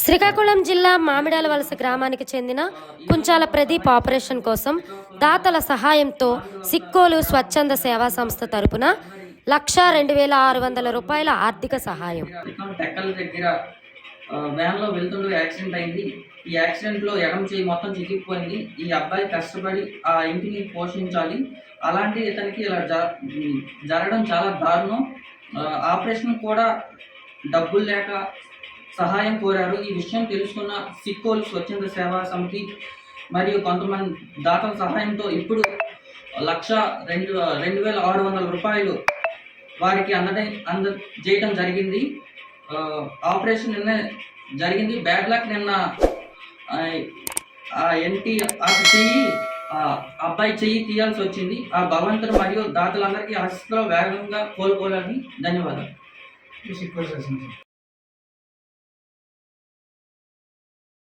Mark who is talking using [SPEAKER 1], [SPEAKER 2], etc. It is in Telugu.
[SPEAKER 1] శ్రీకాకుళం జిల్లా మామిడాల వలస గ్రామానికి చెందిన కుంచాల ప్రదీప్ ఆపరేషన్ కోసం దాతల సహాయంతో సిక్కోలు స్వచ్ఛంద సేవా సంస్థ తరపున లక్ష రెండు వేల ఆరు వందల రూపాయల ఆర్థిక సహాయం.
[SPEAKER 2] దగ్గర ఆ, వెళ్తుండూ యాక్సిడెంట్ అయింది. ఈ యాక్సిడెంట్లో ఎడమ చేయి మొత్తం చిక్కిపోయింది ఈ అబ్బాయి కష్టపడి ఆ ఇంటిని పోషించాలి. అలాంటి ఇతనికి ఇలా జరగడం చాలా దారుణం. ఆపరేషన్ కూడా డబ్బులు లేక సహాయం కోరారు. ఈ విషయం తెలుసుకున్న సిక్కోలు స్వచ్ఛంద సేవా సమితి మరియు కొంతమంది దాతల సహాయంతో ఇప్పుడు లక్ష రెండు రెండు వేల ఆరు వందల రూపాయలు వారికి అందడం అంద చేయటం జరిగింది ఆపరేషన్ నిన్న జరిగింది. బ్యాడ్ లక్ నిన్న ఆ, ఎన్టీ చెయ్యి అబ్బాయి చెయ్యి తీయాల్సి వచ్చింది. ఆ భగవంతుడు మరియు దాతలందరికీ ఆశిస్సులో వేగంగా కోలుకోవాలని ధన్యవాదాలు.